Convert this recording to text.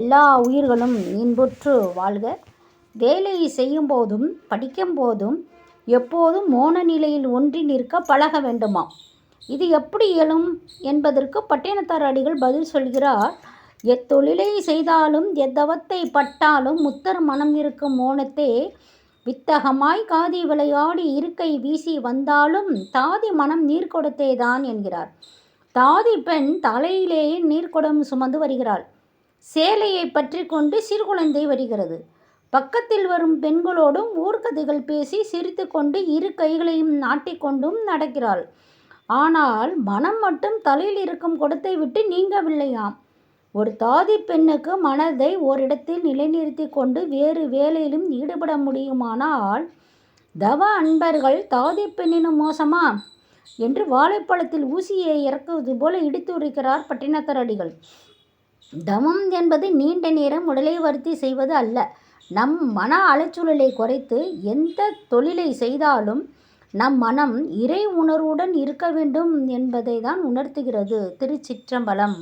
எல்லா உயிர்களும் இன்புற்று வாழ்க. வேலை செய்யும் போதும் படிக்கும் போதும் எப்போதும் மோன நிலையில் ஒன்றி நிற்க பழக வேண்டுமாம். இது எப்படி இயலும் என்பதற்கு பட்டினத்தார் அடிகள் பதில் சொல்கிறார். எத்தொழிலை செய்தாலும் எத்தவத்தை பட்டாலும் முத்தர் மனம் இருக்கும் மோனத்தே. வித்தகமாய் காதி விளையாடி இருக்கை வீசி வந்தாலும் தாதி மனம் நீர் தான் என்கிறார். தாதி பெண் தலையிலேயே நீர்க்குடம் சுமந்து வருகிறாள். சேலையை பற்றி கொண்டு சிறுகுழந்தை வருகிறது. பக்கத்தில் வரும் பெண்களோடும் ஊர்கதைகள் பேசி சிரித்து கொண்டு இரு கைகளையும் நாட்டிக்கொண்டும் நடக்கிறாள். ஆனால் மனம் மட்டும் தலையில் இருக்கும் குடத்தை விட்டு நீங்கவில்லையாம். ஒரு தாதி பெண்ணுக்கு மனதை ஓரிடத்தில் நிலைநிறுத்தி கொண்டு வேறு வேலையிலும் ஈடுபட முடியுமானால் தவ அன்பர்கள் தாதி பெண்ணினும் மோசமா என்று வாழைப்பழத்தில் ஊசியை இறக்குவது போல இடித்து பட்டினத்தரடிகள். தமம் என்பது நீண்ட நேரம் உடலை வருத்தி செய்வது அல்ல. நம் மன அலைச்சூழலை குறைத்து எந்த தொழிலை செய்தாலும் நம் மனம் இறை உணர்வுடன் இருக்க வேண்டும் என்பதை தான் உணர்த்துகிறது திருச்சிற்றம்பலம்.